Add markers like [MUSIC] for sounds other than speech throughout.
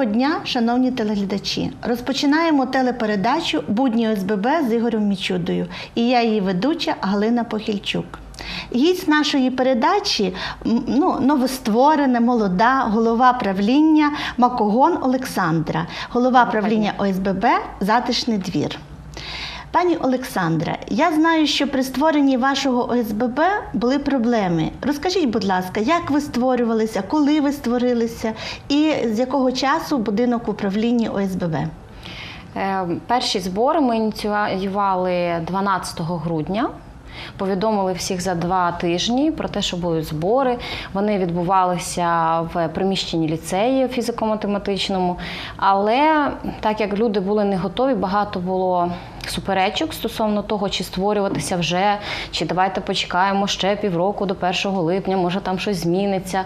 Доброго дня, шановні телеглядачі. Розпочинаємо телепередачу Будні ОСББ з Ігорем Мічудою і я її ведуча Галина Похільчук. Гість нашої передачі ну, новостворена, молода голова правління Макогон Олександра, голова правління ОСББ Затишний двір. Пані Олександра, я знаю, що при створенні вашого ОСББ були проблеми. Розкажіть, будь ласка, як ви створювалися, коли ви створилися, і з якого часу будинок управління ОСББ? Е, Перші збори ми ініціювали 12 грудня. Повідомили всіх за два тижні про те, що будуть збори. Вони відбувалися в приміщенні ліцею фізико-математичному. Але так як люди були не готові, багато було суперечок стосовно того, чи створюватися вже, чи давайте почекаємо ще півроку до 1 липня, може там щось зміниться.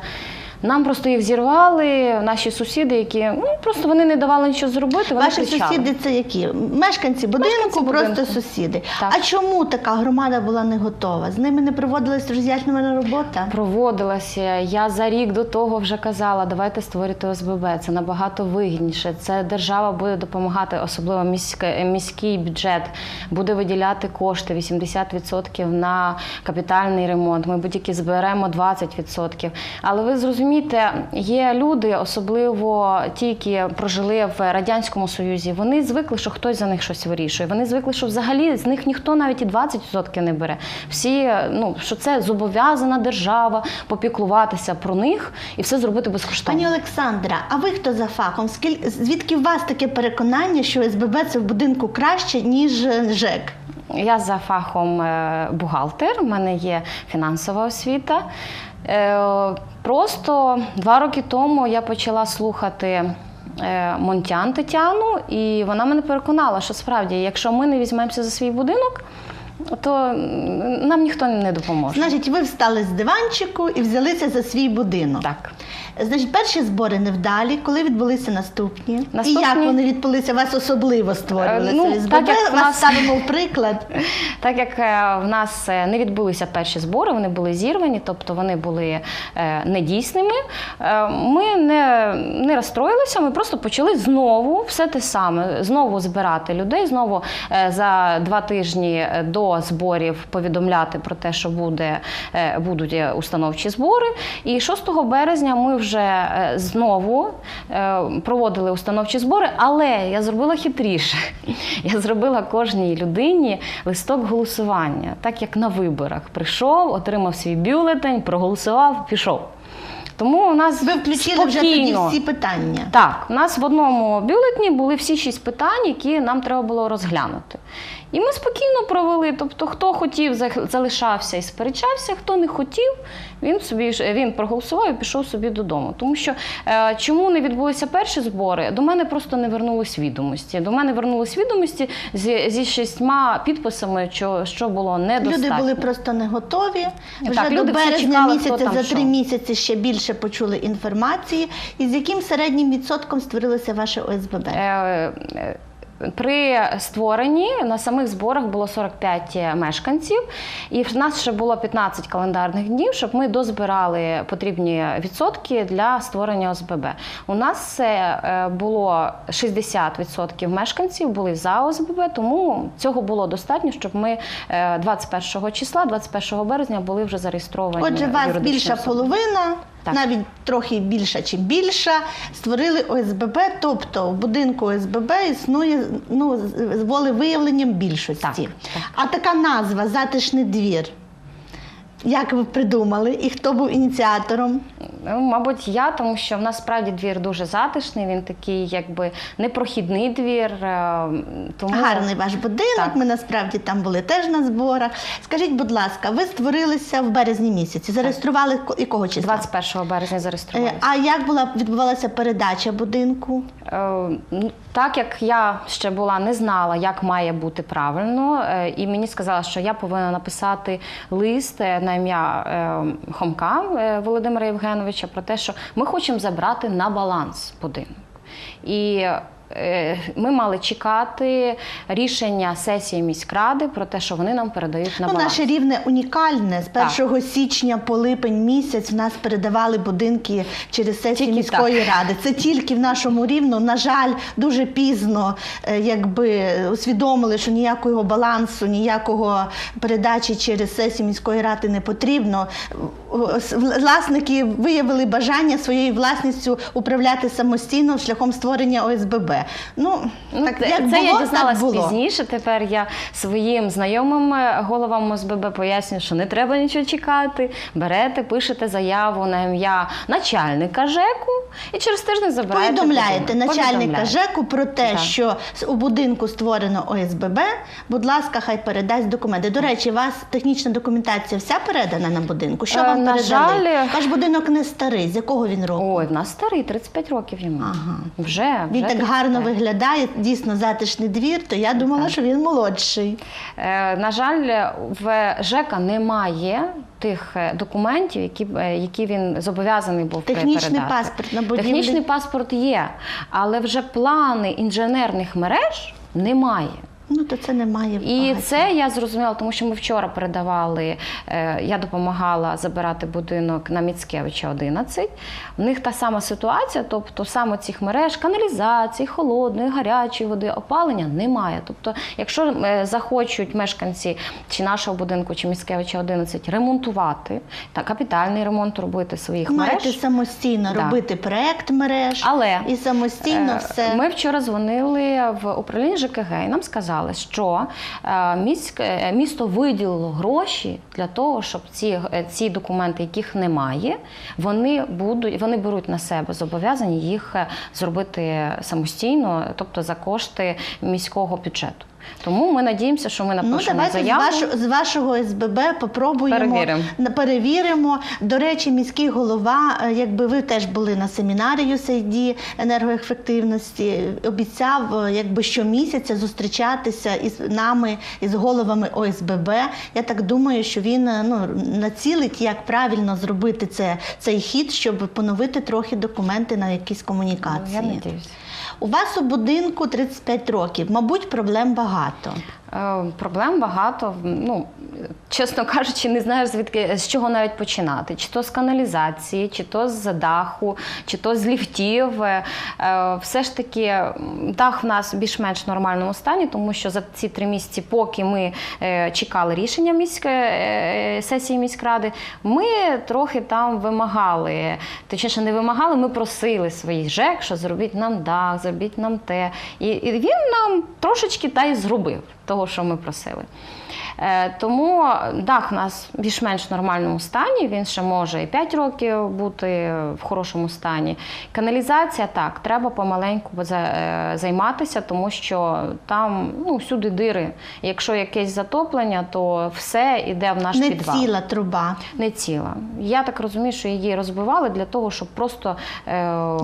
Нам просто їх зірвали, наші сусіди, які ну просто вони не давали нічого зробити. Вони Ваші кричали. сусіди це які? Мешканці будинку, Мешканці просто будинку. сусіди. Так. А чому така громада була не готова? З ними не проводилась роз'яснювальна робота? Проводилася. Я за рік до того вже казала, давайте створити ОСББ. Це набагато вигідніше. Це держава буде допомагати, особливо міське- міський бюджет буде виділяти кошти 80% на капітальний ремонт. Ми будь-які зберемо 20%. Але ви зрозумієте, є люди, особливо ті, які прожили в радянському союзі. Вони звикли, що хтось за них щось вирішує. Вони звикли, що взагалі з них ніхто навіть і 20% не бере. Всі ну що це зобов'язана держава попіклуватися про них і все зробити безкоштовно. Пані Олександра, а ви хто за фахом? Скіль... Звідки у вас таке переконання, що СББ це в будинку краще, ніж ЖЕК? Я за фахом е, бухгалтер, у мене є фінансова освіта. Е, Просто два роки тому я почала слухати. е, Монтян Тетяну, і вона мене переконала, що справді, якщо ми не візьмемося за свій будинок, то нам ніхто не допоможе. Значить, ви встали з диванчику і взялися за свій будинок. Так. Значить, перші збори невдалі, коли відбулися наступні? І як вони відбулися? Вас особливо створювалися? Е, ну, СББ так як вас нас- ставимо в приклад. [LAUGHS] Так як е, в нас е, не відбулися перші збори, вони були зірвані, тобто вони були недійсними. Ми не, не розстроїлися, ми просто почали знову все те саме, знову збирати людей, знову за два тижні до зборів повідомляти про те, що буде, будуть установчі збори. І 6 березня ми вже е, знову е, проводили установчі збори, але я зробила хитріше. [LAUGHS] Я зробила кожній людині листок голосування, так як на виборах. Прийшов, отримав свій бюлетень, проголосував, пішов. Тому у нас Ви включили вже тоді всі питання. Так, у нас в одному бюлетні були всі шість питань, які нам треба було розглянути. І ми спокійно провели. Тобто, хто хотів, залишався і сперечався, хто не хотів, він собі він проголосував і пішов собі додому. Тому що е, чому не відбулися перші збори? До мене просто не вернулись відомості. До мене вернулись відомості зі, зі шістьма підписами, що, що було недостатньо. Люди були просто не готові. Вже Так, до люди березня чекали, місяця за три місяці ще більше почули інформації. І з яким середнім відсотком створилося ваше ОСББ? Е, е, При створенні на самих зборах було 45 мешканців, і в нас ще було 15 календарних днів, щоб ми дозбирали потрібні відсотки для створення ОСББ. У нас е, було 60% мешканців були за ОСББ, тому цього було достатньо, щоб ми е, 21 числа, 21 березня були вже зареєстровані. Отже, вас більша особою. половина, Так. навіть трохи більша чи більша, створили ОСББ, тобто в будинку ОСББ існує ну, з волевиявленням більшості. Так, так. А така назва Затишний двір. Як ви придумали? І хто був ініціатором? Ну, мабуть, я, тому що в нас справді двір дуже затишний, він такий, якби непрохідний двір. е, Тому Гарний ваш будинок. Так. Ми насправді там були теж на зборах. Скажіть, будь ласка, ви створилися в березні місяці. Зареєстрували ко- якого числа? 21 березня Е, зареєструвалися. А як була відбувалася передача будинку? Е, ну, Так як я ще була не знала, як має бути правильно, е, і мені сказали, що я повинна написати лист е, на ім'я Хомка Володимира Євгеновича про те, що ми хочемо забрати на баланс будинок. І ми мали чекати рішення сесії міськради про те, що вони нам передають на Ну, наше рівне унікальне. З Так. 1 січня по липень місяць в нас передавали будинки через сесію міської ради. Це тільки в нашому рівну. На жаль, дуже пізно е, якби усвідомили, що ніякого балансу, ніякого передачі через сесію міської ради не потрібно. Власники виявили бажання своєю власністю управляти самостійно шляхом створення ОСББ. Ну, Ну, так це як це було, я так було. пізніше. Тепер я своїм знайомим е, головам ОСББ пояснюю, що не треба нічого чекати. Берете, пишете заяву на ім'я начальника ЖЕКу і через тиждень забираєте. Повідомляєте будинок. начальника ЖЕКу про те, Так. що у будинку створено ОСББ. Будь ласка, хай передасть документи. До речі, у вас технічна документація вся передана на будинку. Що вам на жаль- Ваш будинок не старий. З якого він року? Ой, в нас старий, 35 років йому. Ага. Вже, Він так гарно виглядає, дійсно затишний двір, то я думала, що він молодший. Е, На жаль, в ЖЕКа немає тих е, документів, які, е, які він зобов'язаний був Технічний передати. паспорт на будівлі. Технічний паспорт є, але вже плани інженерних мереж немає. Ну то це немає. І це я зрозуміла, тому що ми вчора передавали, е, я допомагала забирати будинок на Міцкевича 11. В них та сама ситуація, тобто саме цих мереж, каналізації, холодної, гарячої води, опалення немає. Тобто, якщо е, захочуть мешканці чи нашого будинку, чи Міцкевича 11 ремонтувати, та капітальний ремонт робити своїх маєте мереж. самостійно Да. робити проект мереж Але і самостійно Е, все. Ми вчора дзвонили в управління ЖКГ і нам сказали, що е, е, місто виділило гроші для того, щоб ці, е, ці документи, яких немає, вони будуть вони беруть на себе зобов'язані їх зробити самостійно, тобто за кошти міського бюджету. Тому ми надіємося, що ми Ну, напишемо давайте заяву. з, вашого, з вашого СББ попробуємо Перевіримо. перевіримо. До речі, міський голова, е, якби ви теж були на семінарі USAID енергоефективності, обіцяв е, якби щомісяця зустрічатися із нами, із головами ОСББ. Я так думаю, що він е, ну, націлить, як правильно зробити це, цей хід, щоб поновити трохи документи на якісь комунікації. Ну, Я надіюся. У вас у будинку 35 років, мабуть, проблем багато. Е, Проблем багато. Ну, чесно кажучи, не знаю, звідки з чого навіть починати. Чи то з каналізації, чи то з даху, чи то з ліфтів. Е, Все ж таки, дах в нас в більш-менш нормальному стані, тому що за ці три місяці, поки ми е, чекали рішення міської сесії міськради, ми трохи там вимагали. Точніше, не вимагали, ми просили своїх ЖЕК, що зробіть нам дах, зробіть нам те. І, і він нам трошечки та й зробив того, що ми просили. Е, тому дах у нас в більш-менш нормальному стані, він ще може і 5 років бути в хорошому стані. Каналізація так, треба помаленьку е, займатися, тому що там ну, всюди дири. Якщо якесь затоплення, то все йде в наш Не підвал. ціла труба. Не ціла. Я так розумію, що її розбивали для того, щоб просто е,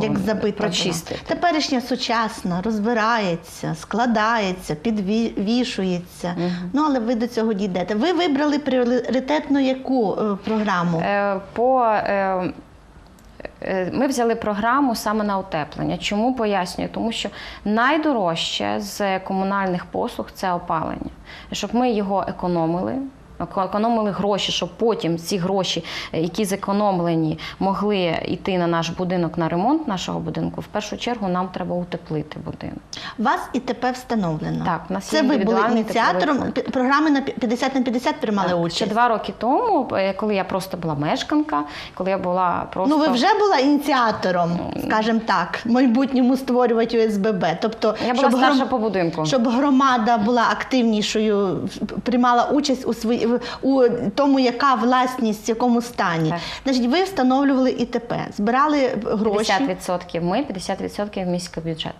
Як забита прочистити. була. Теперішня сучасна розбирається, складається, підвішується. Ну але ви до цього дійдете. Ви вибрали пріоритетно яку е, програму? Е, По, е, ми взяли програму саме на утеплення. Чому пояснюю? Тому що найдорожче з комунальних послуг це опалення. Щоб ми його економили. Еко- Економили гроші, щоб потім ці гроші, е, які зекономлені, могли йти на наш будинок на ремонт нашого будинку. В першу чергу нам треба утеплити будинок. Вас ІТП встановлено. Так, у нас Це ви були ініціатором програми на пі- 50 на 50 приймали Так, участь. Ще два роки тому, е, коли я просто була мешканка, коли я була просто Ну, ви вже була ініціатором, скажімо так, майбутньому створювати ОСББ. Тобто, я була щоб старша гром- по будинку. Щоб громада була активнішою, приймала участь у свої в- у тому, яка власність, в якому стані. Так. Значить, ви встановлювали ІТП, збирали гроші, 50% ми, 50% міський бюджет.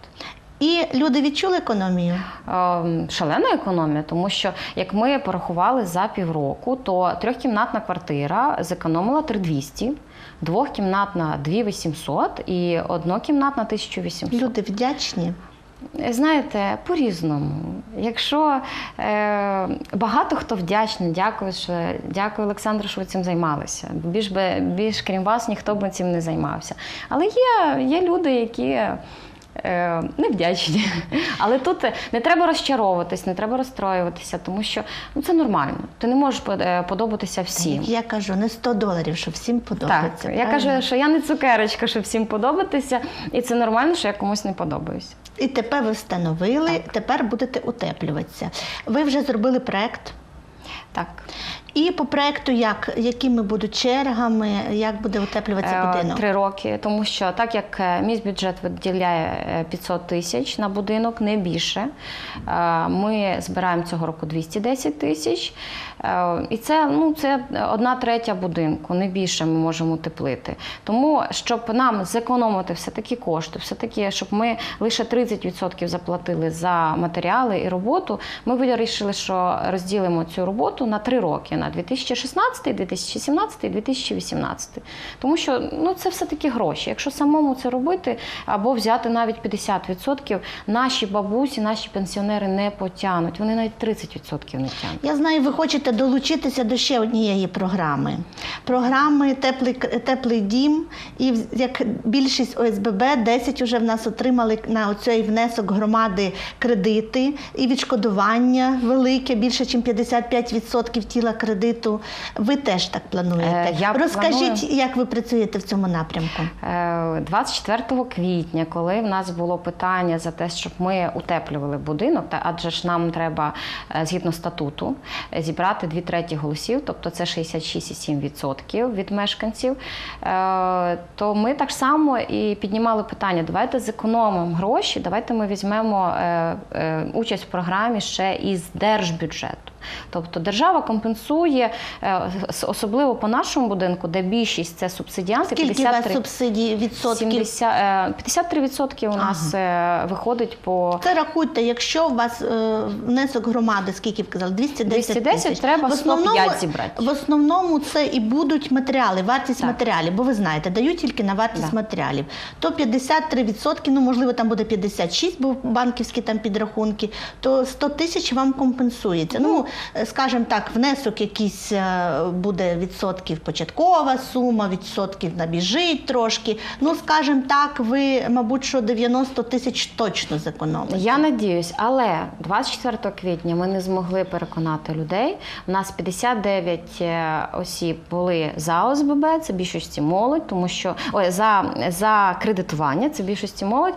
і люди відчули економію. Ем, Шалена економія, тому що як ми порахували за півроку, то трьохкімнатна квартира зекономила 3200, двохкімнатна 2800 і однокімнатна 1800. Люди вдячні. Знаєте, по-різному. Якщо е, багато хто вдячний, дякую, що дякую, Олександр, що ви цим займалися. Більш би більш крім вас ніхто б цим не займався. Але є, є люди, які Е, невдячні. [LAUGHS] Але тут не треба розчаровуватись, не треба розстроюватися, тому що ну, це нормально. Ти не можеш е, подобатися всім. Я кажу, не 100 доларів, щоб всім подобається. Так, я кажу, що я не цукерочка, щоб всім подобатися, і це нормально, що я комусь не подобаюсь. І тепер ви встановили, тепер будете утеплюватися. Ви вже зробили проект. Так. І по проекту, як, якими будуть чергами, як буде утеплюватися Е, будинок? Три роки, тому що так як е, мій бюджет виділяє е, 500 тисяч на будинок, не більше. е, Ми збираємо цього року 210 тисяч. Е, І це, ну, це одна третя будинку, не більше ми можемо утеплити. Тому, щоб нам зекономити все-таки кошти, все-таки, щоб ми лише 30% заплатили за матеріали і роботу, ми вирішили, що розділимо цю роботу на три роки: на 2016, 2017 2018. Тому що ну, це все-таки гроші. Якщо самому це робити або взяти навіть 50%, наші бабусі, наші пенсіонери не потягнуть. Вони навіть 30% не тягнуть. Я знаю, ви хочете долучитися до ще однієї програми. Програми Теплий, теплий дім. І як більшість ОСББ, 10 вже в нас отримали на цей внесок громади кредити і відшкодування велике, більше, ніж 55% тіла кредиту. Ви теж так плануєте. Е, я Розкажіть, планую. як ви працюєте в цьому напрямку? Е, 24 квітня, коли в нас було питання за те, щоб ми утеплювали будинок, адже ж нам треба е, згідно статуту е, зібрати дві треті голосів, тобто це 66,7% від мешканців. е, То ми так само і піднімали питання: давайте зекономимо гроші, давайте ми візьмемо е, е, участь в програмі ще із держбюджету. Тобто держава компенсує, е, особливо по нашому будинку, де більшість це субсидіанти. Скільки 53 субсидій відсотків? 70, е, 53% у нас е, виходить по Це рахуйте, якщо у вас е, внесок громади, скільки ви казали, 210 210 тисяч. треба 105 зібрати. В основному це і будуть матеріали, вартість Так. матеріалів, бо ви знаєте, дають тільки на вартість Да. матеріалів. То 53%, ну можливо, там буде 56, бо банківські там підрахунки, то 100 тисяч вам компенсується. Ну, е, скажімо так, внесок якийсь е, буде відсотків початкова сума, відсотків набіжить трошки. Ну, скажімо так, ви, мабуть, що 90 тисяч точно зекономите. Я надіюсь, але 24 квітня ми не змогли переконати людей. У нас 59 е, осіб були за ОСББ, це більшості молодь, тому що ой, за, за кредитування, це більшості молодь.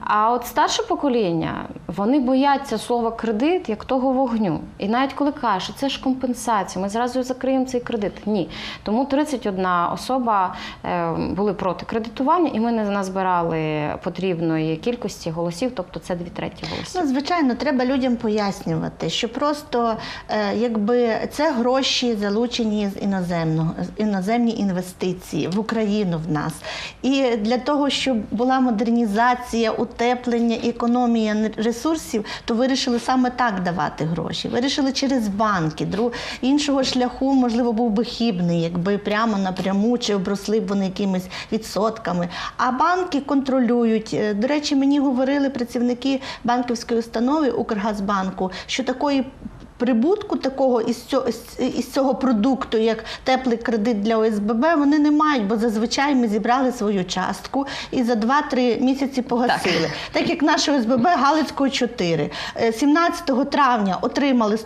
А от старше покоління вони бояться слова кредит як того вогню. І навіть коли кажуть, це ж компенсація, ми зразу закриємо цей кредит. Ні. Тому 31 особа е, були проти кредитування, і ми не назбирали потрібної кількості голосів, тобто це дві треті голосів. Ну, звичайно, треба людям пояснювати, що просто е, якби це гроші залучені з іноземного іноземні інвестиції в Україну в нас. І для того, щоб була модернізація, утеплення, економія ресурсів, то вирішили саме так давати гроші. Вирішили через банки. Друг іншого шляху, можливо, був би хібний, якби прямо напряму чи обросли б вони якимись відсотками. А банки контролюють. Е, До речі, мені говорили працівники банківської установи Укргазбанку, що такої. Прибутку такого із цього, із цього продукту, як теплий кредит для ОСББ, вони не мають, бо зазвичай ми зібрали свою частку і за 2-3 місяці погасили. Так, як наше ОСББ Галицького 4. Е, 17 травня отримали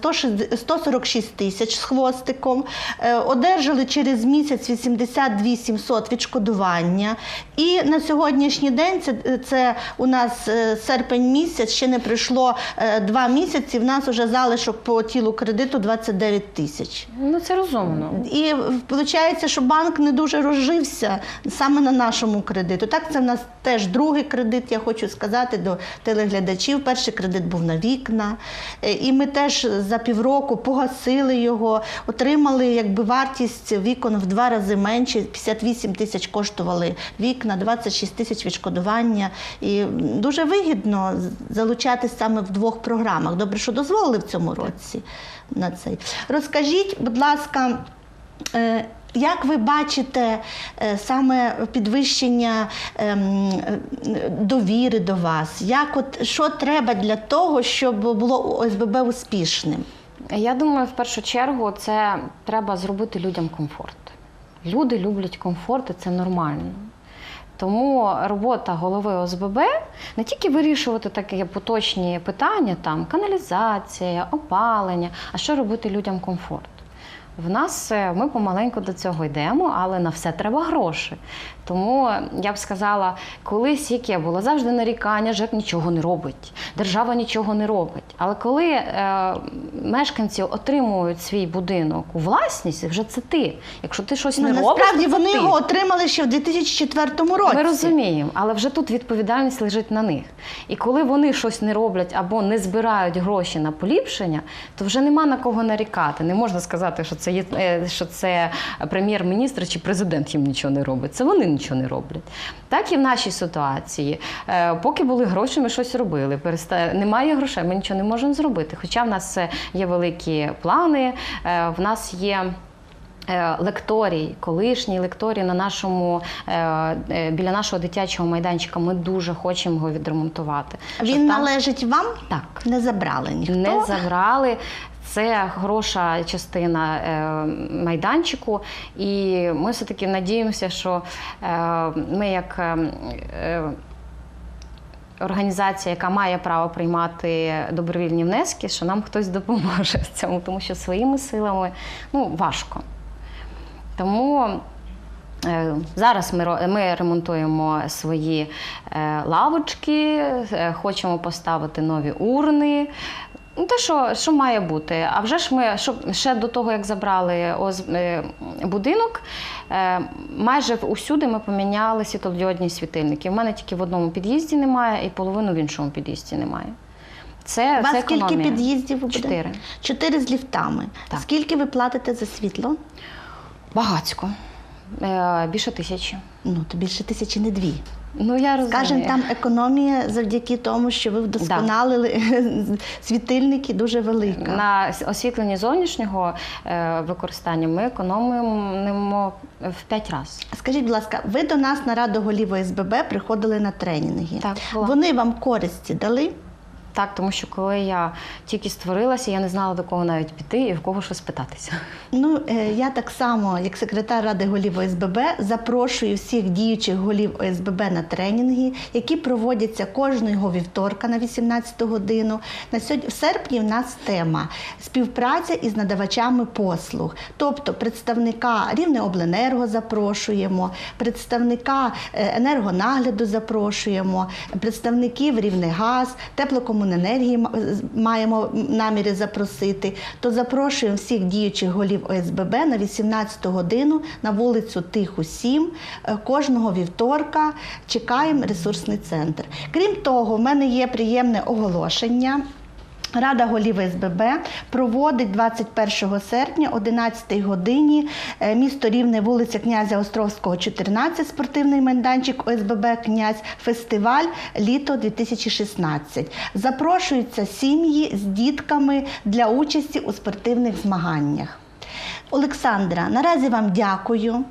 146 тисяч з хвостиком, е, одержали через місяць 82 700 відшкодування. І на сьогоднішній день, це, це у нас е, серпень місяць, ще не пройшло е, два місяці, в нас вже залишок по тілу кредиту 29 тисяч. Ну це розумно. І виходить, що банк не дуже розжився саме на нашому кредиту. Так, це в нас теж другий кредит, я хочу сказати до телеглядачів. Перший кредит був на вікна. Е, І ми теж за півроку погасили його, отримали якби вартість вікон в два рази менше. 58 тисяч коштували вікна, 26 тисяч відшкодування. І дуже вигідно залучатись саме в двох програмах. Добре, що дозволили в цьому році на цей. Розкажіть, будь ласка. Е, Як ви бачите е, саме підвищення ем, довіри до вас? Як от, що треба для того, щоб було ОСББ успішним? Я думаю, в першу чергу це треба зробити людям комфорт. Люди люблять комфорт, і це нормально. Тому робота голови ОСББ не тільки вирішувати такі поточні питання, там каналізація, опалення, а що робити людям комфорт. В нас е, ми помаленьку до цього йдемо, але на все треба гроші. Тому я б сказала, колись яке було завжди нарікання, ЖЕК нічого не робить, держава нічого не робить. Але коли е, мешканці отримують свій будинок у власність, вже це ти. Якщо ти щось Ну, не робиш, насправді вони ти. його отримали ще в 2004 році. Ми розуміємо, але вже тут відповідальність лежить на них. І коли вони щось не роблять або не збирають гроші на поліпшення, то вже нема на кого нарікати. Не можна сказати, що це є е, що це прем'єр-міністр чи президент їм нічого не робить. Це вони нічого не роблять. Так і в нашій ситуації. Е, Поки були гроші, ми щось робили. Переста... Немає грошей, ми нічого не можемо зробити. Хоча в нас є великі плани, е, в нас є. Е, Лекторій, колишній лекторій на нашому е, е, біля нашого дитячого майданчика. Ми дуже хочемо його відремонтувати. Він там належить вам? так Не забрали ніхто. не забрали. Це хороша частина майданчику, і ми все таки надіємося, що ми як. Організація, яка має право приймати добровільні внески, що нам хтось допоможе в цьому, тому що своїми силами ну, важко. Тому е, зараз ми, ми ремонтуємо свої е, лавочки, е, хочемо поставити нові урни. Ну, те, що, що має бути. А вже ж ми щоб ще до того, як забрали ОЗ, будинок, майже усюди ми поміняли світлодіодні світильники. У мене тільки в одному під'їзді немає, і половину в іншому під'їзді немає. Це, У вас це скільки під'їздів? Чотири. Чотири з ліфтами. Так. Скільки ви платите за світло? Багацько. Е, більше тисячі. Ну, то більше тисячі, не дві. Ну, я розумію. Скажем, там економія завдяки тому, що ви вдосконалили [LAUGHS] світильники дуже велика. На освітленні зовнішнього е, використання ми економимо в 5 разів. Скажіть, будь ласка, ви до нас на Раду голів ОСББ приходили на тренінги. Так, була. Вони вам користі дали? Так, тому що коли я тільки створилася, я не знала до кого навіть піти і в кого щось питатися. Ну, е, я так само, як секретар Ради голів ОСББ, запрошую всіх діючих голів ОСББ на тренінги, які проводяться кожного вівторка на 18 годину. На сьогодні в серпні в нас тема співпраця із надавачами послуг. Тобто представника Рівнеобленерго запрошуємо, представника е, енергонагляду запрошуємо, представників Рівнегаз, теплокомуненергії м- з- маємо наміри запросити. То запрошуємо всіх діючих голів ОСББ на 18 годину на вулицю Тиху 7 е, кожного вівторка. Чекаємо ресурсний центр. Крім того, в мене є приємне оголошення. Рада голів СББ проводить 21 серпня, 11 годині, е, місто Рівне, вулиця князя Островського, 14, спортивний майданчик ОСББ Князь, фестиваль Літо 2016. Запрошуються сім'ї з дітками для участі у спортивних змаганнях. Олександра, наразі вам дякую.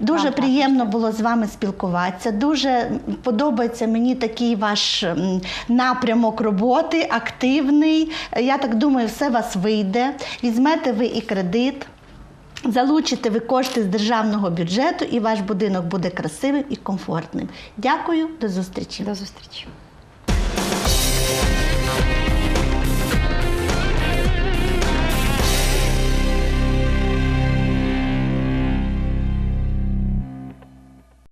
Дуже приємно було з вами спілкуватися. Дуже подобається мені такий ваш напрямок роботи, активний. Я так думаю, все у вас вийде. Візьмете ви і кредит. Залучите ви кошти з державного бюджету, і ваш будинок буде красивим і комфортним. Дякую, до зустрічі. До зустрічі.